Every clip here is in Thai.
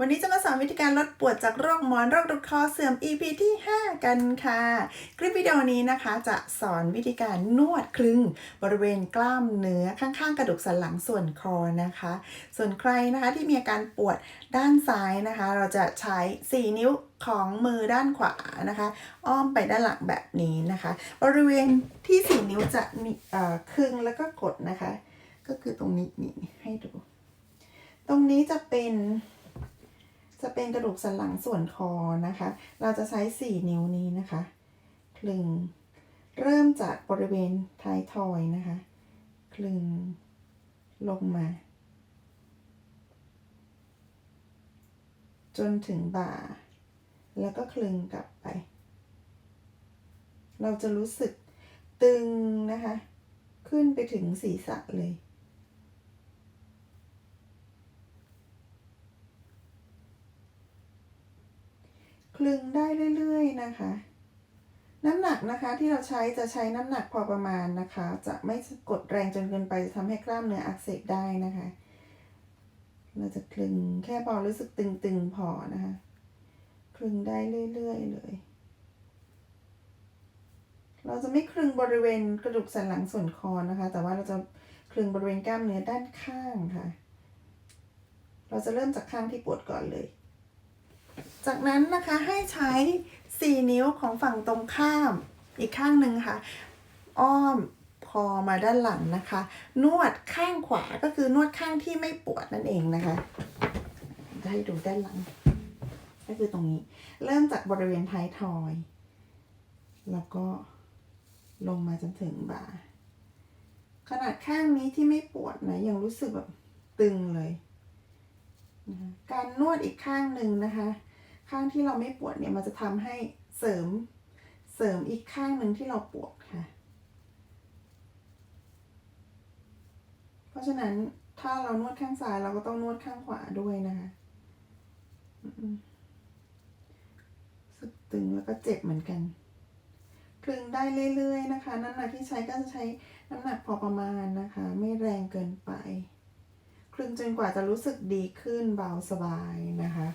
วันนี้จะมาสอนวิธีการลดปวดจากโรคหมอนโรครุดคอเสื่อม EP ที่ 5 กันค่ะ คลิปวิดีโอนี้นะคะจะสอนวิธีการนวดคลึง บริเวณกล้ามเนื้อข้างๆ กระดูกสันหลังส่วนคอนะคะ ส่วนใครนะคะที่มีอาการปวดด้านซ้ายนะคะ เราจะใช้ 4 นิ้วของมือด้านขวานะคะ อ้อมไปด้านหลังแบบนี้นะคะ บริเวณที่ 4 นิ้วจะมีเอ่อคลึงแล้วก็กดนะคะ ก็คือตรงนี้นี่ให้ดู ตรงนี้จะเป็น จะเป็นกระดูกสันหลังส่วนคอนะคะ เราจะใช้ 4 นิ้วนี้นะคะคลึง เริ่มจากบริเวณท้ายทอยนะคะ คลึงลงมา จนถึงบ่า แล้วก็คลึงกลับไป เราจะรู้สึกตึงนะคะ ขึ้นไปถึงศีรษะเลย คลึงได้เรื่อยๆนะคะ น้ำหนักนะคะที่เราใช้จะใช้น้ำหนักพอประมาณนะคะ จะไม่กดแรงจนเกินไปจะทำให้กล้ามเนื้ออักเสบได้นะคะ เราจะคลึงแค่พอรู้สึกตึงๆพอนะคะ คลึงได้เรื่อยๆเลยเราจะไม่คลึงบริเวณกระดูกสันหลังส่วนคอนะคะ แต่ว่าเราจะคลึงบริเวณกล้ามเนื้อด้านข้างค่ะ เราจะเริ่มจากข้างที่ปวดก่อนเลย จากนั้นนะคะให้ใช้ 4 นิ้วของฝั่งตรงข้ามอีกข้างหนึ่งค่ะ อ้อมคอมาด้านหลังนะคะ นวดข้างขวาก็คือนวดข้างที่ไม่ปวดนั่นเองนะคะจะให้ดูด้านหลัง ก็คือตรงนี้ เริ่มจากบริเวณท้ายทอย แล้วก็ลงมาจนถึงบ่า ขนาดข้างนี้ที่ไม่ปวดนะยังรู้สึกแบบตึงเลยนะะการนวดอีกข้างหนึ่งนะคะ ข้างที่เราไม่ปวดเนี่ยมันจะทำให้เสริมเสริมอีกข้างหนึ่งที่เราปวดค่ะ เพราะฉะนั้นถ้าเรานวดข้างซ้ายเราก็ต้องนวดข้างขวาด้วยนะคะอืมรู้สึกตึงแล้วก็เจ็บเหมือนกันคลึงได้เรื่อยๆนะคะน้ำหนักที่ใช้ก็จะใช้น้ำหนักพอประมาณนะคะ ไม่แรงเกินไปคลึงจนกว่าจะรู้สึกดีขึ้นเบาสบายนะคะ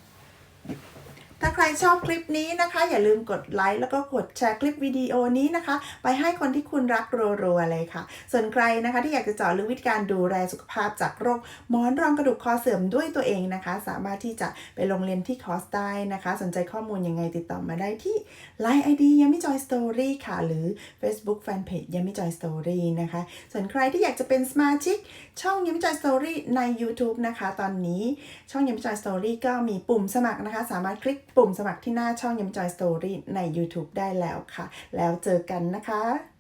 ถ้าใครชอบคลิปนี้นะคะ อย่าลืมกดไลค์แล้วก็กดแชร์คลิปวิดีโอนี้นะคะ ไปให้คนที่คุณรักรัวๆเลยค่ะ ส่วนใครนะคะที่อยากจะเจาะลึกวิธีการดูแลสุขภาพจากโรคหมอนรองกระดูกคอเสื่อมด้วยตัวเองนะคะ สามารถที่จะไปลงเรียนที่คอร์สได้นะคะ สนใจข้อมูลยังไงติดต่อมาได้ที่ Line ID ยามิจอยสตอรี่ค่ะ หรือ Facebook Fanpage ยามิจอยสตอรี่นะคะ ส่วนใครที่อยากจะเป็นสมาชิกช่องยามิจอยสตอรี่ใน YouTube นะคะ ตอนนี้ช่องยามิจอยสตอรี่ก็มีปุ่มสมัครนะคะ สามารถคลิกปุ่มสมัครที่หน้าช่องยมจอยสตอรี่ใน YouTube ได้แล้วค่ะ แล้วเจอกันนะคะ